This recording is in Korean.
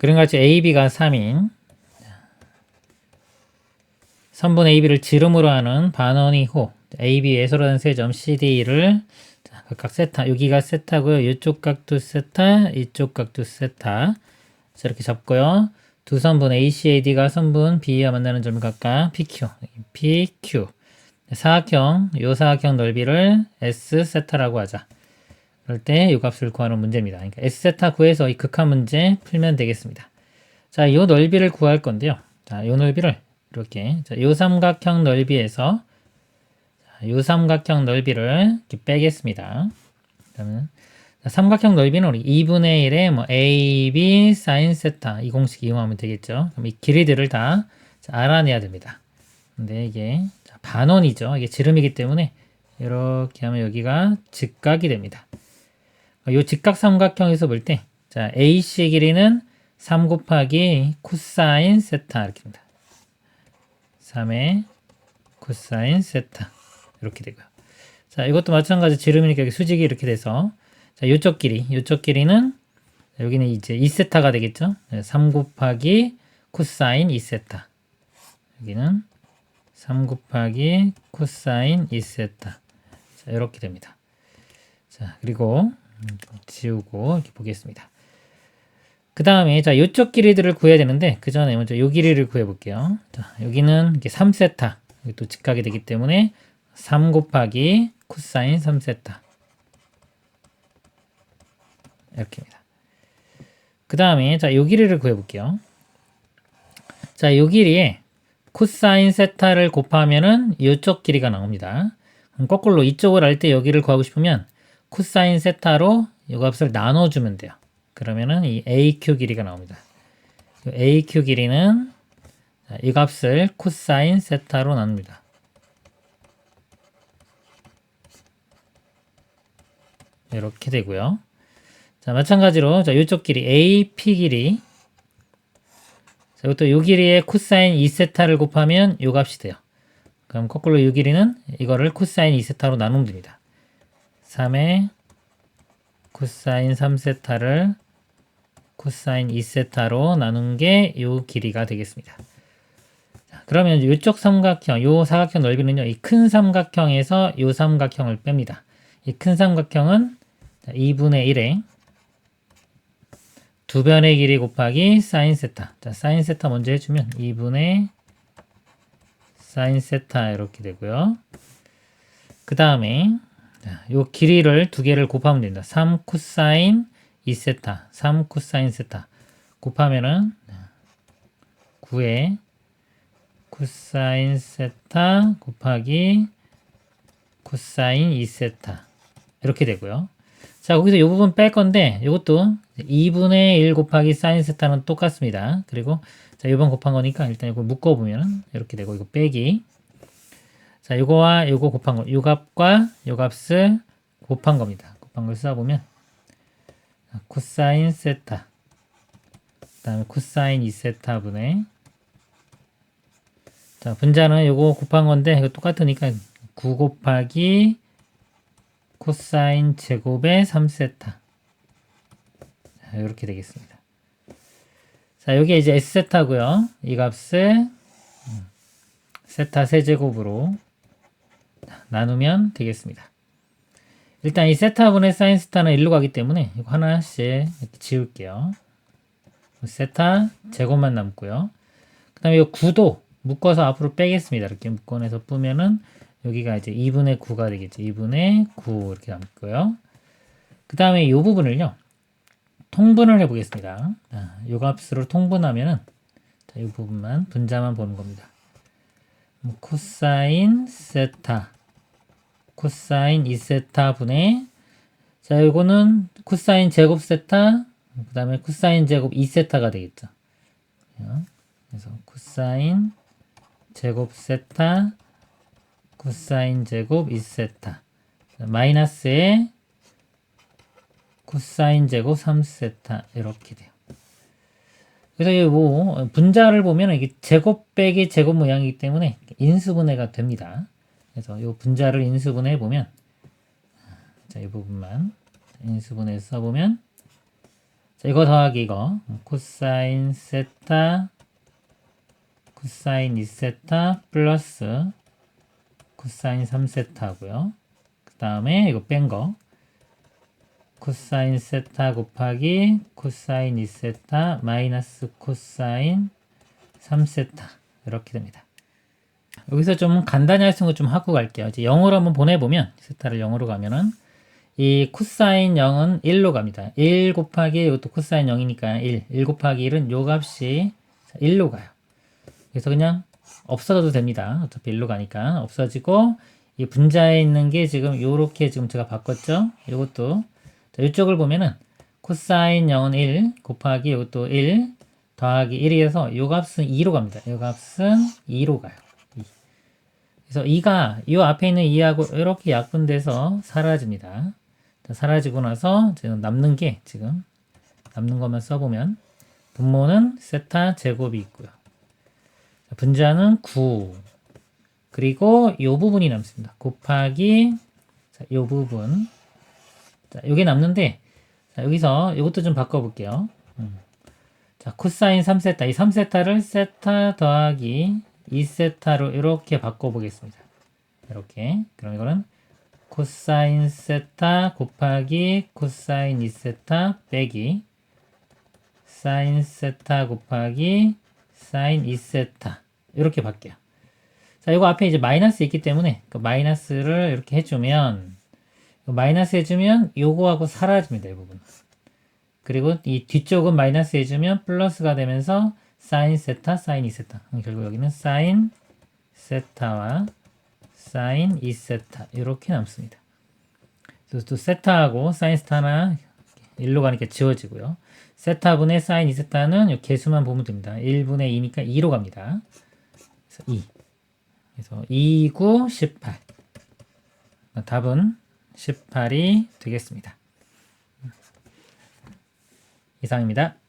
그런 같이 AB가 3인 3분 AB를 지름으로 하는 반원이 호 AB의 서로는 세점 CD를 각각 세타 여기가 세타고요. 이쪽 각도 세타 이쪽 각도 세타 자, 이렇게 잡고요. 두 선분 ACAD가 선분 B와 만나는 점이 각각 PQ PQ 사각형 요 사각형 넓이를 S 세타라고 하자. 그럴 때이 값을 구하는 문제입니다. 그러니까 S 세타 구해서 이 극한 문제 풀면 되겠습니다. 자, 이 넓이를 구할 건데요. 자, 이 넓이를 이렇게 자, 이 삼각형 넓이에서 자, 이 삼각형 넓이를 이렇게 빼겠습니다. 그러면 자, 삼각형 넓이는 우리 2분의 1에 뭐 AB sin 세타 이 공식 이용하면 되겠죠. 그럼 이 길이들을 다 자, 알아내야 됩니다. 근데 이게 자, 반원이죠. 이게 지름이기 때문에 이렇게 하면 여기가 직각이 됩니다. 이 직각 삼각형에서 볼 때, 자, AC 길이는 3 곱하기 코사인 세타 이렇게 됩니다. 3의 코사인 세타 이렇게 되고요. 자, 이것도 마찬가지 지름이니까 여기 수직이 이렇게 돼서 자, 요쪽 길이, 요쪽 길이는 여기는 이제 2세타가 되겠죠? 3 곱하기 코사인 2세타. 여기는 3 곱하기 코사인 2세타. 자, 이렇게 됩니다. 자, 그리고 음, 지우고 이렇게 보겠습니다. 그 다음에 자 이쪽 길이들을 구해야 되는데 그 전에 먼저 요 길이를 구해 볼게요. 자 여기는 이게 3세타 여기 또 직각이 되기 때문에 3 곱하기 코사인 3세타 이렇게입니다. 그 다음에 자요 길이를 구해 볼게요. 자요 길이에 코사인 세타를 곱하면은 이쪽 길이가 나옵니다. 거꾸로 이쪽을 할때 여기를 구하고 싶으면 코사인 세타로 이 값을 나눠주면 돼요. 그러면은 이 AQ 길이가 나옵니다. 이 AQ 길이는 이 값을 코사인 세타로 나눕니다. 이렇게 되고요. 자, 마찬가지로 자, 이쪽 길이 AP 길이 자, 이것도 이 길이에 코사인 2세타를 곱하면 이 값이 돼요. 그럼 거꾸로 이 길이는 이거를 코사인 2세타로 나누면 됩니다. 3의 코사인 3세타를 코사인 2세타로 나눈 게 이 길이가 되겠습니다. 자, 그러면 이쪽 삼각형, 이 사각형 넓이는요, 이 큰 삼각형에서 이 삼각형을 뺍니다. 이 큰 삼각형은 2분의 1에 두 변의 길이 곱하기 사인 세타. 자, 사인 세타 먼저 해주면 2분의 사인 세타 이렇게 되고요. 그 다음에 요 길이를 두 개를 곱하면 됩니다. 3 코사인 2세타, 3 코사인 세타 곱하면은 9에 코사인 세타 곱하기 코사인 2세타 이렇게 되고요. 자, 거기서 이 부분 뺄 건데 이것도 2분의 1 곱하기 사인 세타는 똑같습니다. 그리고 자, 이번 곱한 거니까 일단 이거 묶어 보면 이렇게 되고 이거 빼기 자, 요거와 요거 곱한 거, 요 값과 요 값을 곱한 겁니다. 곱한 걸 써보면 코사인 세타 그 다음에 코사인 2세타 분의 자, 분자는 요거 곱한 건데 이거 똑같으니까 9 곱하기 코사인 제곱의 3세타 이렇게 되겠습니다. 자, 여기 이제 S세타고요. 이 값을 세타 세제곱으로 나누면 되겠습니다. 일단 이 세타분의 사인 세타는 1로 가기 때문에 이거 하나씩 지울게요. 세타 제곱만 남고요. 그 다음에 이 9도 묶어서 앞으로 빼겠습니다. 이렇게 묶어내서 뿌면은 여기가 이제 2분의 9가 되겠죠. 2분의 9 이렇게 남고요. 그 다음에 이 부분을요. 통분을 해보겠습니다. 이 값으로 통분하면은 이 부분만 분자만 보는 겁니다. 뭐 코사인 세타 코사인 2세타 분의 자 이거는 코사인 제곱 세타 그 다음에 코사인 제곱 2세타가 되겠죠. 그래서 코사인 제곱 세타 코사인 제곱 2세타. 마이너스에 코사인 제곱 3세타 이렇게 돼요. 그래서 이뭐 분자를 보면 이게 제곱 빼기 제곱 모양이기 때문에 인수분해가 됩니다. 그래서 이 분자를 인수분해 보면 자, 이 부분만 인수분해 써보면 자, 이거 더하기 이거 코사인 세타 코사인 2세타 플러스 코사인 3세타고요. 그 다음에 이거 뺀 거 코사인 세타 곱하기 코사인 2세타 마이너스 코사인 3세타 이렇게 됩니다. 여기서 좀 간단히 할 수 있는 거 좀 하고 갈게요. 이제 0으로 한번 보내보면 세타를 0으로 가면은 이 코사인 0은 1로 갑니다. 1 곱하기 이것도 코사인 0이니까 1. 1 곱하기 1은 요 값이 1로 가요. 그래서 그냥 없어져도 됩니다. 어차피 1로 가니까 없어지고 이 분자에 있는 게 지금 요렇게 지금 제가 바꿨죠. 이것도 자, 이쪽을 보면은 코사인 0은 1 곱하기 이것도 1 더하기 1이어서 요 값은 2로 갑니다. 요 값은 2로 가요. 2. 그래서 2가 이 앞에 있는 2하고 이렇게 약분돼서 사라집니다. 자, 사라지고 나서 지금 남는 게 지금 남는 것만 써보면 분모는 세타 제곱이 있고요. 자, 분자는 9 그리고 이 부분이 남습니다. 곱하기 자, 이 부분 자, 요게 남는데 자, 여기서 이것도 좀 바꿔볼게요. 음. 자, 코사인 3세타 이 3세타를 세타 더하기 2세타로 이렇게 바꿔보겠습니다. 이렇게 그럼 이거는 코사인 세타 곱하기 코사인 2세타 빼기 사인 세타 곱하기 사인 2세타 이렇게 바뀌어요. 자, 이거 앞에 이제 마이너스 있기 때문에 그 마이너스를 이렇게 해주면 마이너스 해주면 요거하고 사라집니다. 이 부분. 그리고 이 뒤쪽은 마이너스 해주면 플러스가 되면서 사인 세타, 사인 2세타. 결국 여기는 사인 세타와 사인 2세타 이렇게 남습니다. 그래서 또 세타하고 사인 세타나 일로 가니까 지워지고요. 세타분의 사인 2세타는 이 개수만 보면 됩니다. 1분의 2니까 2로 갑니다. 그래서 2. 그래서 2, 9, 18. 답은 18이 되겠습니다. 이상입니다.